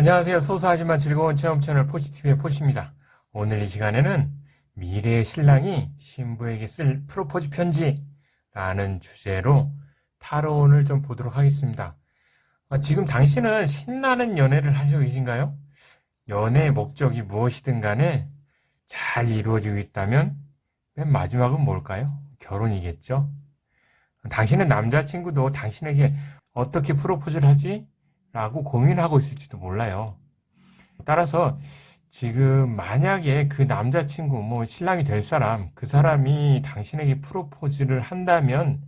안녕하세요. 소소하지만 즐거운 체험 채널 포지티브의 포시입니다. 오늘 이 시간에는 미래의 신랑이 신부에게 쓸 프로포즈 편지라는 주제로 타로를 좀 보도록 하겠습니다. 어, 지금 당신은 신나는 연애를 하시고 계신가요? 연애의 목적이 무엇이든 간에 잘 이루어지고 있다면 맨 마지막은 뭘까요? 결혼이겠죠? 당신의 남자친구도 당신에게 어떻게 프로포즈를 하지? 라고 고민하고 있을지도 몰라요. 따라서 지금 만약에 그 남자친구, 뭐 신랑이 될 사람, 그 사람이 당신에게 프로포즈를 한다면,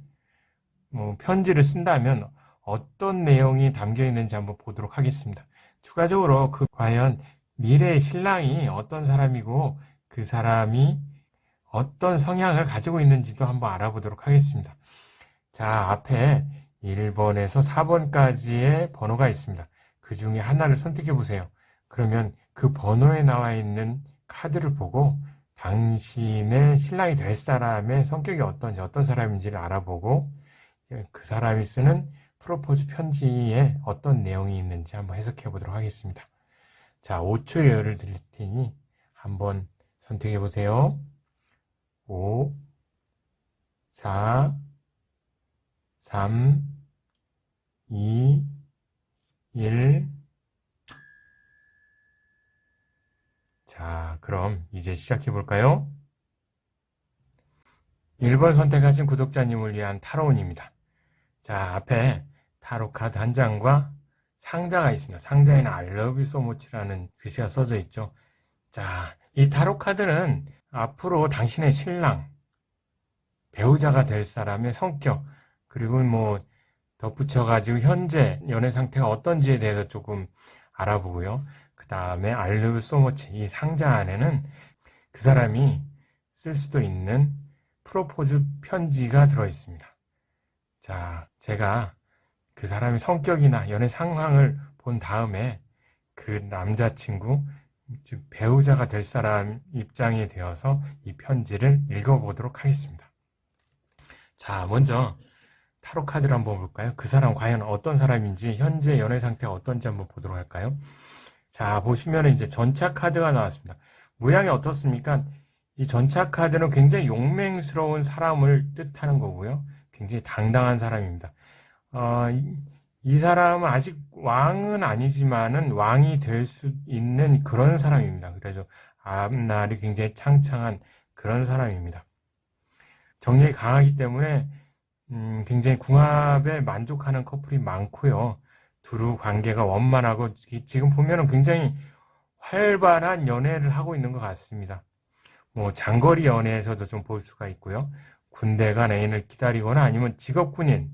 뭐 편지를 쓴다면 어떤 내용이 담겨 있는지 한번 보도록 하겠습니다. 추가적으로 그 과연 미래의 신랑이 어떤 사람이고 그 사람이 어떤 성향을 가지고 있는지도 한번 알아보도록 하겠습니다. 자, 앞에 1번에서 4번까지의 번호가 있습니다. 그 중에 하나를 선택해 보세요. 그러면 그 번호에 나와 있는 카드를 보고 당신의 신랑이 될 사람의 성격이 어떤지, 어떤 사람인지를 알아보고 그 사람이 쓰는 프로포즈 편지에 어떤 내용이 있는지 한번 해석해 보도록 하겠습니다. 자, 5초의 여유를 드릴 테니 한번 선택해 보세요. 5, 4, 3, 2, 1. 자, 그럼 이제 시작해 볼까요? 1번 선택하신 구독자님을 위한 타로운입니다. 자, 앞에 타로 카드 한 장과 상자가 있습니다. 상자에는 I love you so much라는 글씨가 써져 있죠. 자, 이 타로 카드는 앞으로 당신의 신랑, 배우자가 될 사람의 성격, 그리고 뭐 덧붙여 가지고 현재 연애 상태가 어떤지에 대해서 조금 알아보고요. 그 다음에 알르브 소모치 이 상자 안에는 그 사람이 쓸 수도 있는 프로포즈 편지가 들어 있습니다. 자, 제가 그 사람의 성격이나 연애 상황을 본 다음에 그 남자친구, 즉 배우자가 될 사람 입장이 되어서 이 편지를 읽어보도록 하겠습니다. 자, 먼저 타로 카드를 한번 볼까요? 그 사람 과연 어떤 사람인지 현재 연애 상태가 어떤지 한번 보도록 할까요? 자 보시면 이제 전차 카드가 나왔습니다. 모양이 어떻습니까? 이 전차 카드는 굉장히 용맹스러운 사람을 뜻하는 거고요. 굉장히 당당한 사람입니다. 어, 이, 이 사람은 아직 왕은 아니지만은 왕이 될 수 있는 그런 사람입니다. 그래서 앞날이 굉장히 창창한 그런 사람입니다. 정력이 강하기 때문에 음, 굉장히 궁합에 만족하는 커플이 많고요. 두루 관계가 원만하고 지금 보면은 굉장히 활발한 연애를 하고 있는 것 같습니다. 뭐 장거리 연애에서도 좀 볼 수가 있고요. 군대 간 애인을 기다리거나 아니면 직업 군인,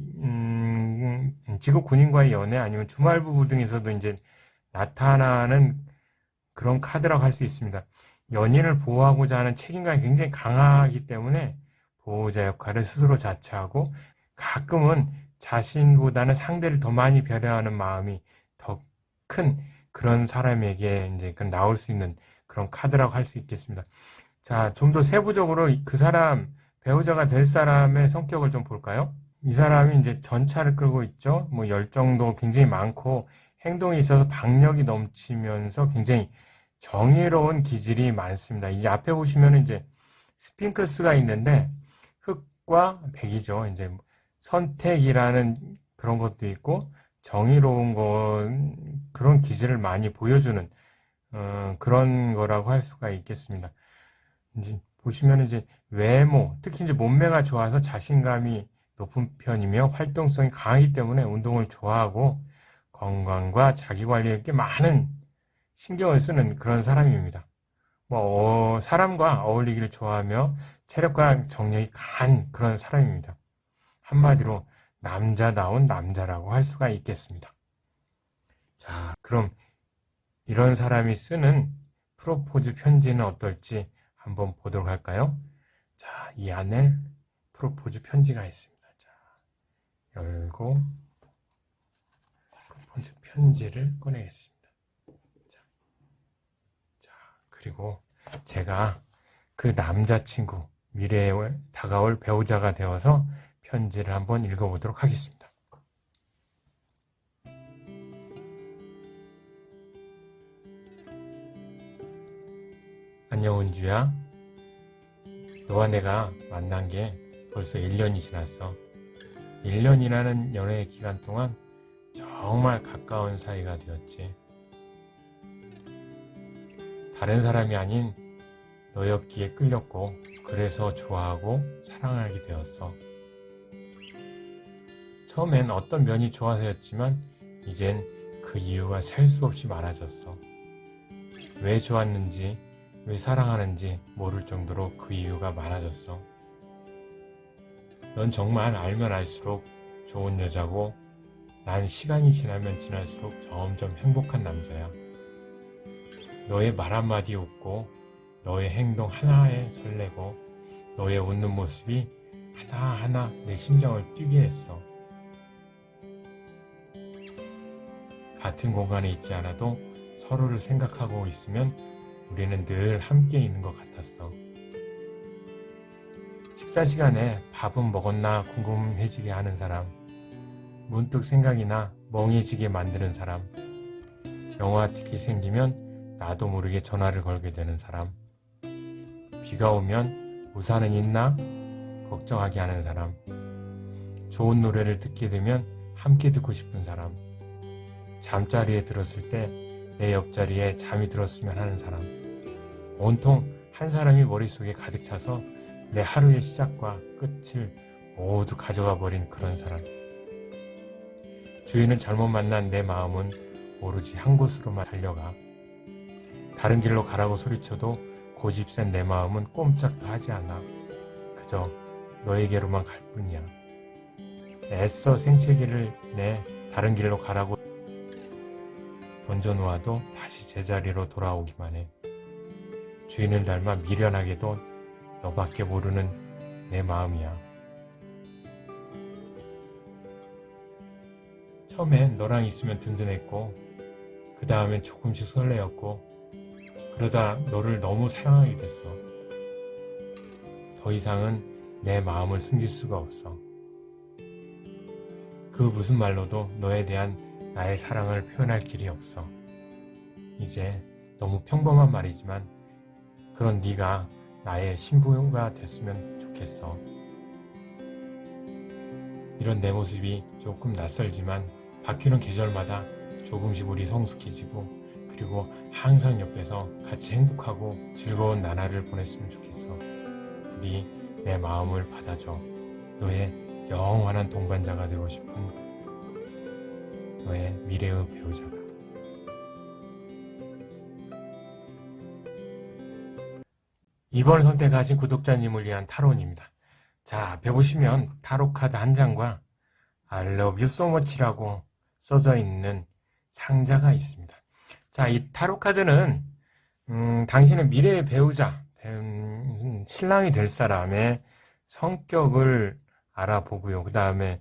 음, 직업 군인과의 연애 아니면 주말 부부 등에서도 이제 나타나는 그런 카드라고 할 수 있습니다. 연인을 보호하고자 하는 책임감이 굉장히 강하기 때문에 보호자 역할을 스스로 자처하고 가끔은 자신보다는 상대를 더 많이 배려하는 마음이 더 큰 그런 사람에게 이제 그 나올 수 있는 그런 카드라고 할 수 있겠습니다. 자, 좀 더 세부적으로 그 사람, 배우자가 될 사람의 성격을 좀 볼까요? 이 사람이 이제 전차를 끌고 있죠. 뭐 열정도 굉장히 많고 행동이 있어서 박력이 넘치면서 굉장히 정의로운 기질이 많습니다. 이 앞에 보시면 이제 스핑크스가 있는데 흑과 백이죠. 이제 선택이라는 그런 것도 있고 정의로운 건 그런 기질을 많이 보여주는 어, 그런 거라고 할 수가 있겠습니다. 이제 보시면 이제 외모, 특히 이제 몸매가 좋아서 자신감이 높은 편이며 활동성이 강하기 때문에 운동을 좋아하고 건강과 자기 관리에 꽤 많은 신경을 쓰는 그런 사람입니다. 뭐 어, 사람과 어울리기를 좋아하며 체력과 정력이 강한 그런 사람입니다. 한마디로 남자다운 남자라고 할 수가 있겠습니다. 자, 그럼 이런 사람이 쓰는 프로포즈 편지는 어떨지 한번 보도록 할까요? 자, 이 안에 프로포즈 편지가 있습니다. 자, 열고 프로포즈 편지를 꺼내겠습니다. 도와주시고 제가 그 남자친구 미래에 다가올 배우자가 되어서 편지를 한번 읽어보도록 하겠습니다. 안녕 은주야. 너와 내가 만난 게 벌써 1년이 지났어. 1년이라는 연애 기간 동안 정말 가까운 사이가 되었지. 다른 사람이 아닌 너였기에 끌렸고, 그래서 좋아하고 사랑하게 되었어. 처음엔 어떤 면이 좋아서였지만, 이젠 그 이유가 셀 수 없이 많아졌어. 왜 좋았는지, 왜 사랑하는지 모를 정도로 그 이유가 많아졌어. 넌 정말 알면 알수록 좋은 여자고, 난 시간이 지나면 지날수록 점점 행복한 남자야. 너의 말 한마디 웃고, 너의 행동 하나에 설레고, 너의 웃는 모습이 하나하나 내 심장을 뛰게 했어. 같은 공간에 있지 않아도 서로를 생각하고 있으면 우리는 늘 함께 있는 것 같았어. 식사 시간에 밥은 먹었나 궁금해지게 하는 사람, 문득 생각이나 멍해지게 만드는 사람, 영화 티켓 생기면 나도 모르게 전화를 걸게 되는 사람, 비가 오면 우산은 있나 걱정하게 하는 사람, 좋은 노래를 듣게 되면 함께 듣고 싶은 사람, 잠자리에 들었을 때 내 옆자리에 잠이 들었으면 하는 사람. 온통 한 사람이 머릿속에 가득 차서 내 하루의 시작과 끝을 모두 가져가 버린 그런 사람. 주인을 잘못 만난 내 마음은 오로지 한 곳으로만 달려가. 다른 길로 가라고 소리쳐도 고집센 내 마음은 꼼짝도 하지 않아. 그저 너에게로만 갈 뿐이야. 애써 생채기를 내 다른 길로 가라고 던져놓아도 다시 제자리로 돌아오기만 해. 주인을 닮아 미련하게도 너밖에 모르는 내 마음이야. 처음엔 너랑 있으면 든든했고, 그 다음엔 조금씩 설레었고, 그러다 너를 너무 사랑하게 됐어. 더 이상은 내 마음을 숨길 수가 없어. 그 무슨 말로도 너에 대한 나의 사랑을 표현할 길이 없어. 이제 너무 평범한 말이지만 그런 네가 나의 신부가 됐으면 좋겠어. 이런 내 모습이 조금 낯설지만 바뀌는 계절마다 조금씩 우리 성숙해지고 그리고 항상 옆에서 같이 행복하고 즐거운 나날을 보냈으면 좋겠어. 부디 내 마음을 받아줘. 너의 영원한 동반자가 되고 싶은 너의 미래의 배우자가. 이번 선택하신 구독자님을 위한 타로입니다. 자, 앞에 보시면 타로 카드 한 장과 I love you so much라고 써져 있는 상자가 있습니다. 자, 이 타로 카드는 음, 당신의 미래의 배우자, 음, 신랑이 될 사람의 성격을 알아보고요. 그 다음에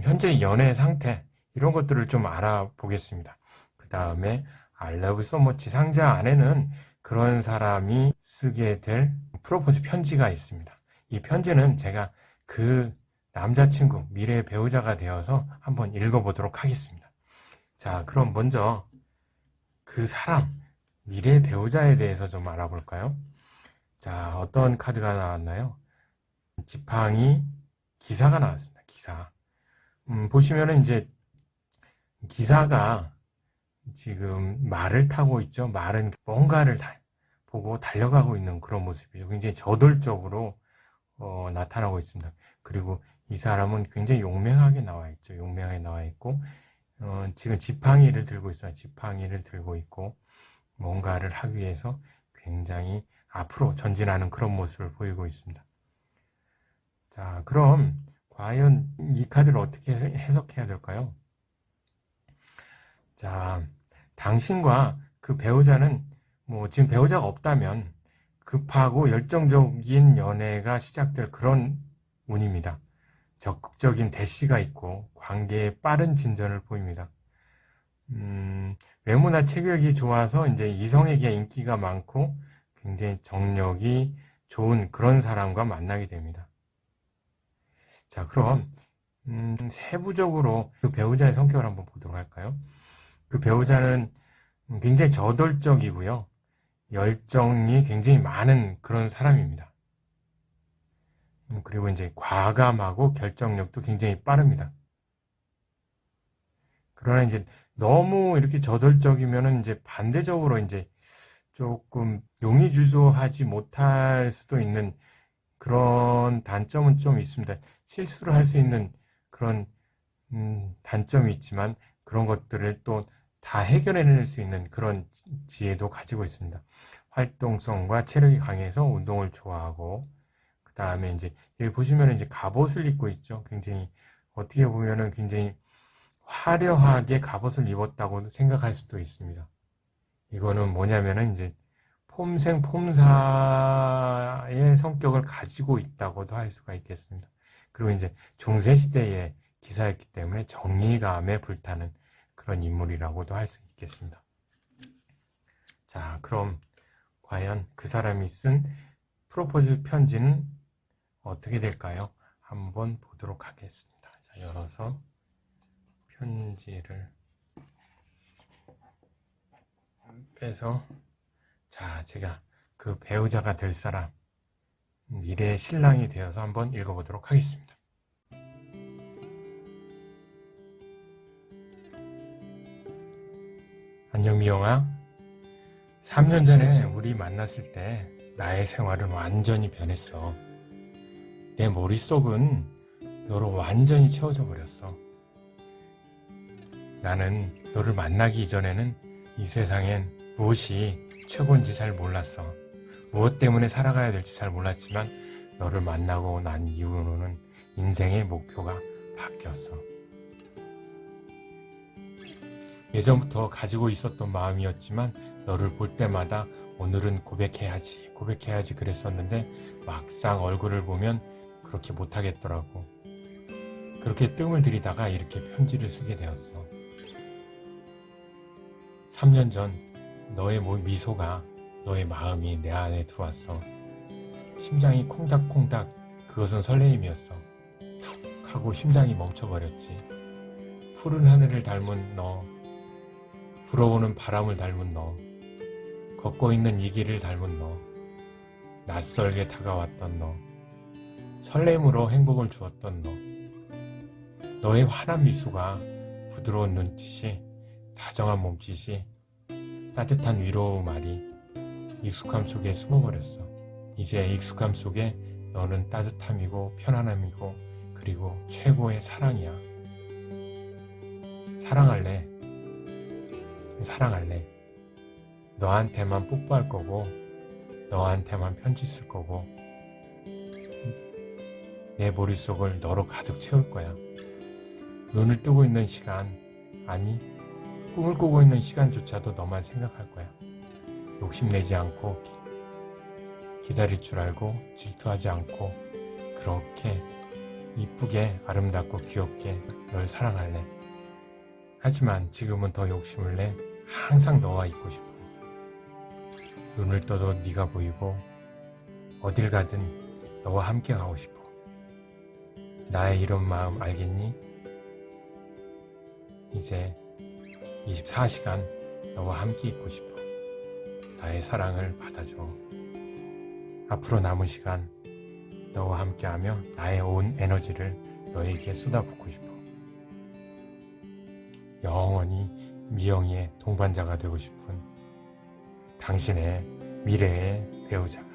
현재 연애 상태 이런 것들을 좀 알아보겠습니다. 그 다음에 I love so much 상자 안에는 그런 사람이 쓰게 될 프로포즈 편지가 있습니다. 이 편지는 제가 그 남자친구, 미래의 배우자가 되어서 한번 읽어보도록 하겠습니다. 자, 그럼 먼저 그 사람, 미래의 배우자에 대해서 좀 알아볼까요? 자, 어떤 카드가 나왔나요? 지팡이 기사가 나왔습니다. 기사. 음, 보시면은 이제 기사가 지금 말을 타고 있죠. 말은 뭔가를 다, 보고 달려가고 있는 그런 모습이죠. 굉장히 저돌적으로 어, 나타나고 있습니다. 그리고 이 사람은 굉장히 용맹하게 나와 있죠. 용맹하게 나와 있고 어, 지금 지팡이를 들고 있어요. 지팡이를 들고 있고 뭔가를 하기 위해서 굉장히 앞으로 전진하는 그런 모습을 보이고 있습니다. 자, 그럼 과연 이 카드를 어떻게 해석해야 될까요? 자, 당신과 그 배우자는 뭐 지금 배우자가 없다면 급하고 열정적인 연애가 시작될 그런 운입니다. 적극적인 대시가 있고 관계에 빠른 진전을 보입니다. 음, 외모나 체격이 좋아서 이제 이성에게 인기가 많고 굉장히 정력이 좋은 그런 사람과 만나게 됩니다. 자, 그럼 음, 세부적으로 그 배우자의 성격을 한번 보도록 할까요? 그 배우자는 굉장히 저돌적이고요. 열정이 굉장히 많은 그런 사람입니다. 음, 그리고 이제 과감하고 결정력도 굉장히 빠릅니다. 그러나 이제 너무 이렇게 저돌적이면은 이제 반대적으로 이제 조금 용의주도하지 못할 수도 있는 그런 단점은 좀 있습니다. 실수를 할 수 있는 그런 음, 단점이 있지만 그런 것들을 또 다 해결해낼 수 있는 그런 지혜도 가지고 있습니다. 활동성과 체력이 강해서 운동을 좋아하고 그 다음에 이제 여기 보시면 이제 갑옷을 입고 있죠. 굉장히 어떻게 보면은 굉장히 화려하게 갑옷을 입었다고 생각할 수도 있습니다. 이거는 뭐냐면은 이제 폼생 폼사의 성격을 가지고 있다고도 할 수가 있겠습니다. 그리고 이제 중세 시대의 기사였기 때문에 정의감에 불타는 그런 인물이라고도 할 수 있겠습니다. 자, 그럼 과연 그 사람이 쓴 프로포즈 편지는 어떻게 될까요? 한번 보도록 하겠습니다. 자, 열어서 편지를 빼서 자, 제가 그 배우자가 될 사람 미래의 신랑이 되어서 한번 읽어보도록 하겠습니다. 안녕 미영아. 3년 전에 우리 만났을 때 나의 생활은 완전히 변했어. 내 머릿속은 너로 완전히 채워져 버렸어. 나는 너를 만나기 이전에는 이 세상엔 무엇이 최고인지 잘 몰랐어. 무엇 때문에 살아가야 될지 잘 몰랐지만 너를 만나고 난 이후로는 인생의 목표가 바뀌었어. 예전부터 가지고 있었던 마음이었지만 너를 볼 때마다 오늘은 고백해야지, 고백해야지 그랬었는데 막상 얼굴을 보면 그렇게 못하겠더라고. 그렇게 뜸을 들이다가 이렇게 편지를 쓰게 되었어. 3년 전 너의 모- 미소가 너의 마음이 내 안에 들어왔어. 심장이 콩닥콩닥 그것은 설레임이었어. 툭 하고 심장이 멈춰버렸지. 푸른 하늘을 닮은 너, 불어오는 바람을 닮은 너, 걷고 있는 이 길을 닮은 너, 낯설게 다가왔던 너, 설렘으로 행복을 주었던 너, 너의 환한 미소가 부드러운 눈짓이 다정한 몸짓이 따뜻한 위로 말이 익숙함 속에 숨어버렸어. 이제 익숙함 속에 너는 따뜻함이고 편안함이고 그리고 최고의 사랑이야. 사랑할래. 사랑할래. 너한테만 뽀뽀할 거고 너한테만 편지 쓸 거고 내 머릿속을 너로 가득 채울 거야. 눈을 뜨고 있는 시간 아니 꿈을 꾸고 있는 시간조차도 너만 생각할 거야. 욕심내지 않고 기, 다릴 줄 알고 질투하지 않고 그렇게 이쁘게 아름답고 귀엽게 널 사랑할래. 하지만 지금은 더 욕심을 내 항상 너와 있고 싶어. 눈을 떠도 네가 보이고 어딜 가든 너와 함께 가고 싶어. 나의 이런 마음 알겠니? 이제 24시간 너와 함께 있고 싶어. 나의 사랑을 받아줘. 앞으로 남은 시간 너와 함께하며 나의 온 에너지를 너에게 쏟아붓고 싶어. 영원히 미영이의 동반자가 되고 싶은 당신의 미래의 배우자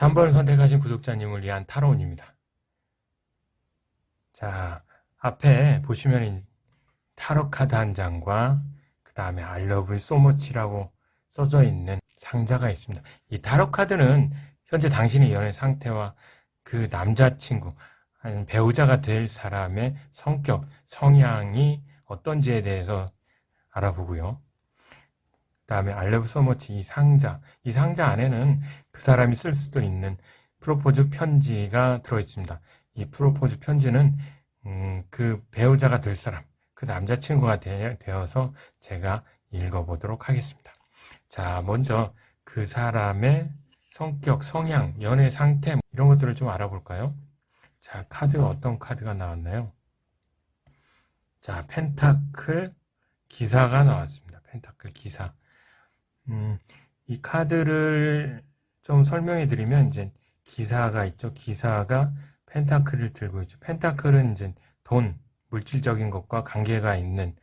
3번을 선택하신 구독자님을 위한 타로운입니다. 자, 앞에 보시면 타로 카드 한 장과 그 다음에 so much라고 써져 있는 상자가 있습니다. 이 타로 카드는 현재 당신의 연애 상태와 그 남자친구, 배우자가 될 사람의 성격, 성향이 어떤지에 대해서 알아보고요. 그 다음에 so much 이 상자, 이 상자 안에는 그 사람이 쓸 수도 있는 프로포즈 편지가 들어있습니다. 이 프로포즈 편지는 음, 그 배우자가 될 사람, 그 남자친구가 되, 되어서 제가 읽어보도록 하겠습니다. 자, 먼저 그 사람의 성격, 성향, 연애 상태 이런 것들을 좀 알아볼까요? 자, 카드 어떤 카드가 나왔나요? 자, 펜타클 기사가 나왔습니다. 펜타클 기사. 음, 이 카드를 좀 설명해 드리면 이제 기사가 있죠. 기사가 펜타클을 들고 있죠. 펜타클은 이제 돈, 물질적인 것과 관계가 있는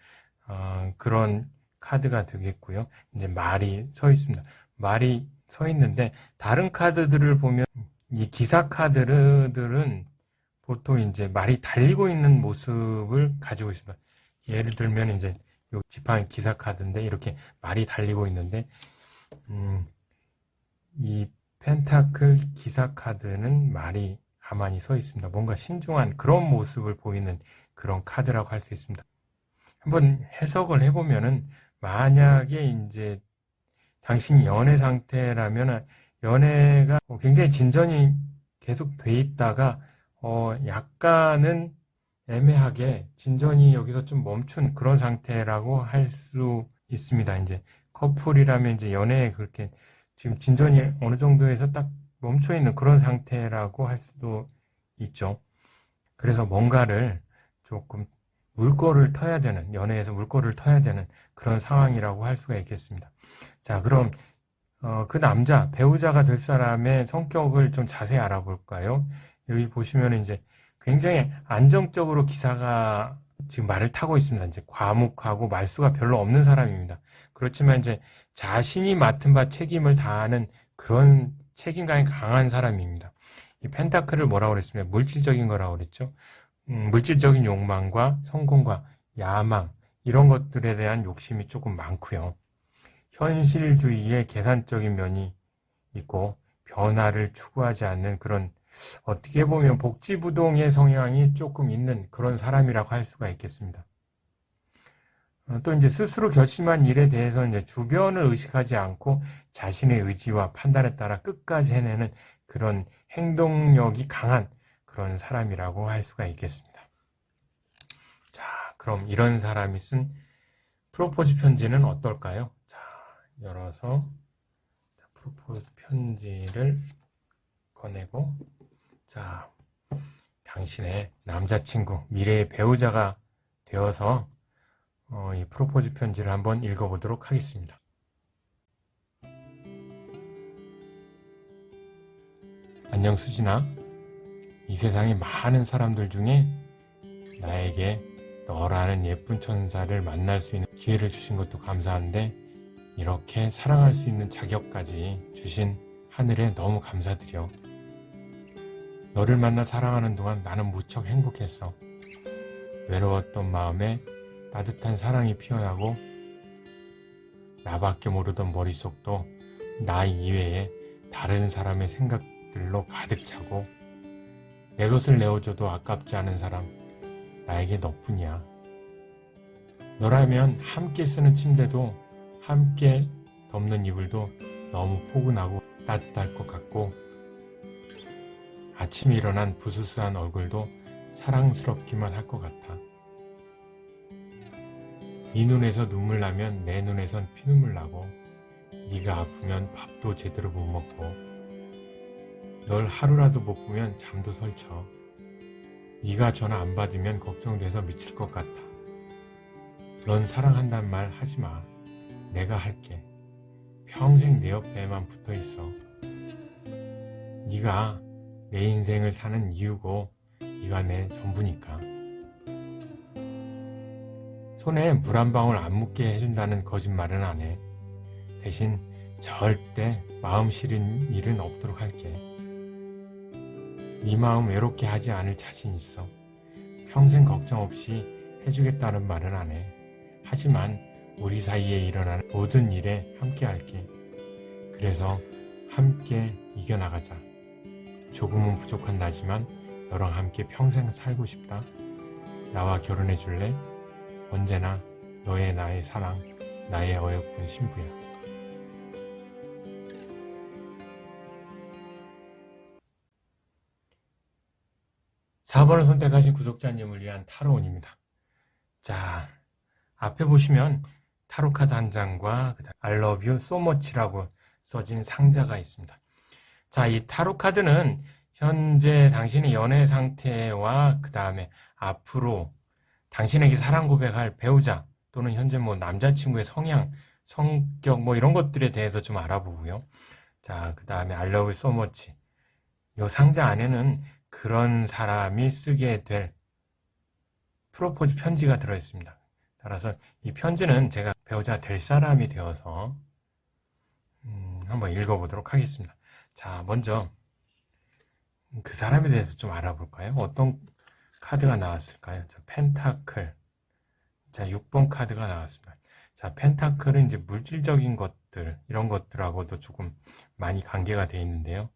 어, 그런 카드가 되겠고요. 이제 말이 서 있습니다. 말이 서 있는데 다른 카드들을 보면 이 기사 카드들은 보통 이제 말이 달리고 있는 모습을 가지고 있습니다. 예를 들면 이제 요 지팡이 기사 카드인데 이렇게 말이 달리고 있는데 음, 이 펜타클 기사 카드는 말이 가만히 서 있습니다. 뭔가 신중한 그런 모습을 보이는 그런 카드라고 할 수 있습니다. 한번 해석을 해보면은 만약에 이제 당신이 연애 상태라면 연애가 뭐 굉장히 진전이 계속 돼 있다가 어 약간은 애매하게 진전이 여기서 좀 멈춘 그런 상태라고 할 수 있습니다. 이제 커플이라면 이제 연애에 그렇게 지금 진전이 어느 정도에서 딱 멈춰 있는 그런 상태라고 할 수도 있죠. 그래서 뭔가를 조금 물꼬를 터야 되는, 연애에서 물꼬를 터야 되는 그런 상황이라고 할 수가 있겠습니다. 자, 그럼, 어, 그 남자, 배우자가 될 사람의 성격을 좀 자세히 알아볼까요? 여기 보시면 이제 굉장히 안정적으로 기사가 지금 말을 타고 있습니다. 이제 과묵하고 말수가 별로 없는 사람입니다. 그렇지만 이제 자신이 맡은 바 책임을 다하는 그런 책임감이 강한 사람입니다. 이 펜타클을 뭐라고 그랬습니까? 물질적인 거라고 그랬죠. 음, 물질적인 욕망과 성공과 야망 이런 것들에 대한 욕심이 조금 많고요. 현실주의의 계산적인 면이 있고 변화를 추구하지 않는 그런 어떻게 보면 복지부동의 성향이 조금 있는 그런 사람이라고 할 수가 있겠습니다. 어, 또 이제 스스로 결심한 일에 대해서 이제 주변을 의식하지 않고 자신의 의지와 판단에 따라 끝까지 해내는 그런 행동력이 강한 그런 사람이라고 할 수가 있겠습니다. 자, 그럼 이런 사람이 쓴 프로포즈 편지는 어떨까요? 자, 열어서 프로포즈 편지를 꺼내고 자, 당신의 남자친구, 미래의 배우자가 되어서 어, 이 프로포즈 편지를 한번 읽어보도록 하겠습니다. 안녕 수진아. 이 세상의 많은 사람들 중에 나에게 너라는 예쁜 천사를 만날 수 있는 기회를 주신 것도 감사한데 이렇게 사랑할 수 있는 자격까지 주신 하늘에 너무 감사드려. 너를 만나 사랑하는 동안 나는 무척 행복했어. 외로웠던 마음에 따뜻한 사랑이 피어나고 나밖에 모르던 머릿속도 나 이외에 다른 사람의 생각들로 가득 차고 내 것을 내어줘도 아깝지 않은 사람 나에게 너뿐이야. 너라면 함께 쓰는 침대도 함께 덮는 이불도 너무 포근하고 따뜻할 것 같고 아침에 일어난 부스스한 얼굴도 사랑스럽기만 할 것 같아. 네 눈에서 눈물 나면 내 눈에선 피눈물 나고 네가 아프면 밥도 제대로 못 먹고 널 하루라도 못 보면 잠도 설쳐. 네가 전화 안 받으면 걱정돼서 미칠 것 같아. 넌 사랑한단 말 하지 마. 내가 할게. 평생 내 옆에만 붙어 있어. 네가 내 인생을 사는 이유고 네가 내 전부니까. 손에 물 한 방울 안 묻게 해준다는 거짓말은 안 해. 대신 절대 마음 싫은 일은 없도록 할게. 네 마음 외롭게 하지 않을 자신 있어. 평생 걱정 없이 해주겠다는 말은 안 해. 하지만 우리 사이에 일어나는 모든 일에 함께 할게. 그래서 함께 이겨나가자. 조금은 부족한 나지만 너랑 함께 평생 살고 싶다. 나와 결혼해 줄래? 언제나 너의 나의 사랑, 나의 어여쁜 신부야. (4번을) 선택하신 구독자님을 위한 타로운입니다. 자, 앞에 보시면 타로 카드 한 장과 I love you so much라고 써진 상자가 있습니다. 자, 이 타로 카드는 현재 당신의 연애 상태와 그 다음에 앞으로 당신에게 사랑 고백할 배우자 또는 현재 뭐 남자친구의 성향, 성격 뭐 이런 것들에 대해서 좀 알아보고요. 자, 그 다음에 I love you so much. 요 상자 안에는 그런 사람이 쓰게 될 프로포즈 편지가 들어있습니다. 따라서 이 편지는 제가 배우자 될 사람이 되어서 음, 한번 읽어보도록 하겠습니다. 자, 먼저 그 사람에 대해서 좀 알아볼까요? 어떤 카드가 나왔을까요? 자, 펜타클. 자, 6번 카드가 나왔습니다. 자, 펜타클은 이제 물질적인 것들, 이런 것들하고도 조금 많이 관계가 되어 있는데요.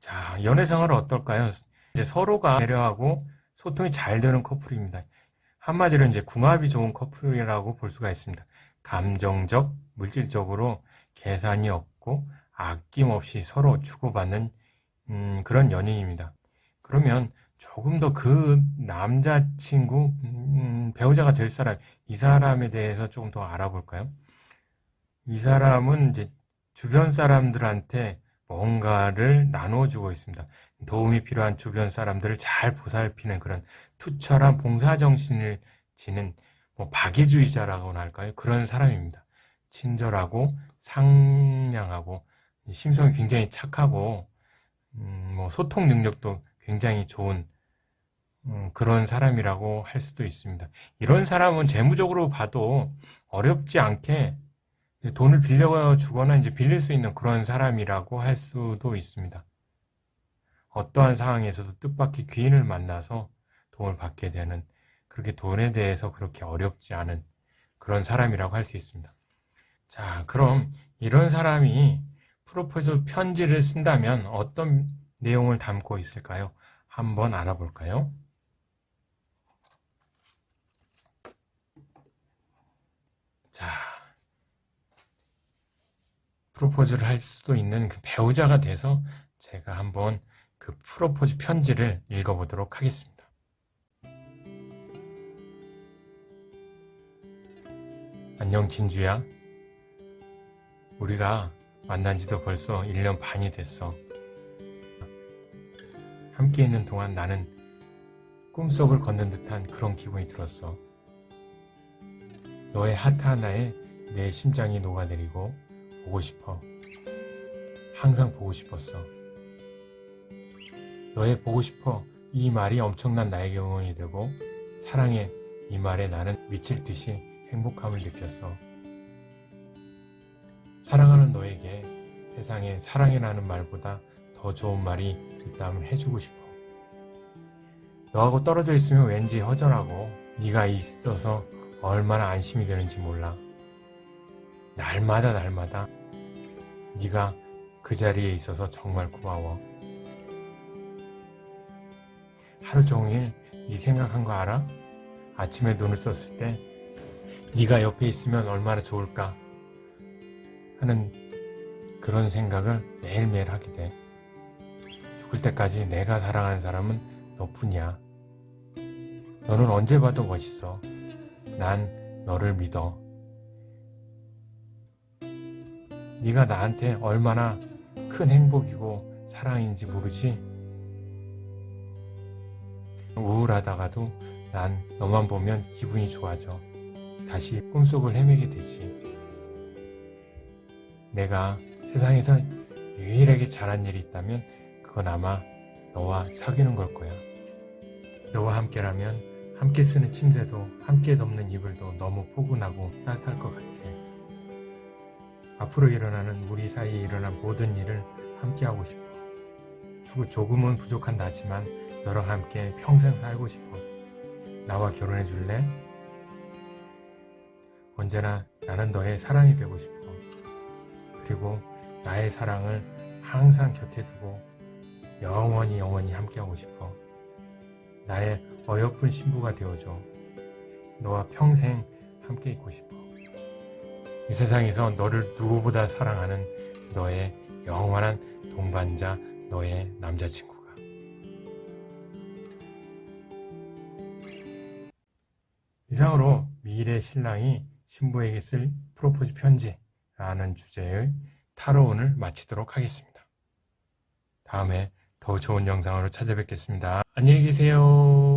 자, 연애 생활은 어떨까요? 이제 서로가 배려하고 소통이 잘 되는 커플입니다. 한마디로 이제 궁합이 좋은 커플이라고 볼 수가 있습니다. 감정적, 물질적으로 계산이 없고 아낌없이 서로 주고받는 음, 그런 연인입니다. 그러면 조금 더 그 남자친구, 음, 배우자가 될 사람, 이 사람에 대해서 조금 더 알아볼까요? 이 사람은 이제 주변 사람들한테 뭔가를 나눠주고 있습니다. 도움이 필요한 주변 사람들을 잘 보살피는 그런 투철한 봉사정신을 지닌 뭐 박애주의자라고나 할까요? 그런 사람입니다. 친절하고 상냥하고 심성이 굉장히 착하고 음, 뭐 소통 능력도 굉장히 좋은 음, 그런 사람이라고 할 수도 있습니다. 이런 사람은 재무적으로 봐도 어렵지 않게 돈을 빌려 주거나 이제 빌릴 수 있는 그런 사람이라고 할 수도 있습니다. 어떠한 상황에서도 뜻밖의 귀인을 만나서 도움을 받게 되는 그렇게 돈에 대해서 그렇게 어렵지 않은 그런 사람이라고 할 수 있습니다. 자, 그럼 이런 사람이 프로포즈 편지를 쓴다면 어떤 내용을 담고 있을까요? 한번 알아볼까요? 자, 프로포즈를 할 수도 있는 그 배우자가 돼서 제가 한번 그 프로포즈 편지를 읽어보도록 하겠습니다. 안녕, 진주야. 우리가 만난 지도 벌써 1년 반이 됐어. 함께 있는 동안 나는 꿈속을 걷는 듯한 그런 기분이 들었어. 너의 하트 하나에 내 심장이 녹아내리고 보고 싶어. 항상 보고 싶었어. 너의 보고 싶어 이 말이 엄청난 나에게 응원이 되고 사랑해 이 말에 나는 미칠 듯이 행복함을 느꼈어. 사랑하는 너에게 세상에 사랑이라는 말보다 더 좋은 말이 있다면 해주고 싶어. 너하고 떨어져 있으면 왠지 허전하고 네가 있어서 얼마나 안심이 되는지 몰라. 날마다 날마다 네가 그 자리에 있어서 정말 고마워. 하루 종일 네 생각한 거 알아? 아침에 눈을 떴을 때 네가 옆에 있으면 얼마나 좋을까 하는 그런 생각을 매일매일 하게 돼. 죽을 때까지 내가 사랑하는 사람은 너뿐이야. 너는 언제 봐도 멋있어. 난 너를 믿어. 네가 나한테 얼마나 큰 행복이고 사랑인지 모르지? 우울하다가도 난 너만 보면 기분이 좋아져. 다시 꿈속을 헤매게 되지. 내가 세상에서 유일하게 잘한 일이 있다면 그건 아마 너와 사귀는 걸 거야. 너와 함께라면 함께 쓰는 침대도 함께 덮는 이불도 너무 포근하고 따뜻할 것 같아. 앞으로 일어나는 우리 사이에 일어난 모든 일을 함께 하고 싶어. 주- 조금은 부족한 나지만 너랑 함께 평생 살고 싶어. 나와 결혼해 줄래? 언제나 나는 너의 사랑이 되고 싶어. 그리고 나의 사랑을 항상 곁에 두고 영원히 영원히 함께하고 싶어. 나의 어여쁜 신부가 되어줘. 너와 평생 함께 있고 싶어. 이 세상에서 너를 누구보다 사랑하는 너의 영원한 동반자, 너의 남자친구가. 이상으로 미래 신랑이 신부에게 쓸 프로포즈 편지라는 주제의 타로운을 마치도록 하겠습니다. 다음에 더 좋은 영상으로 찾아뵙겠습니다. 안녕히 계세요.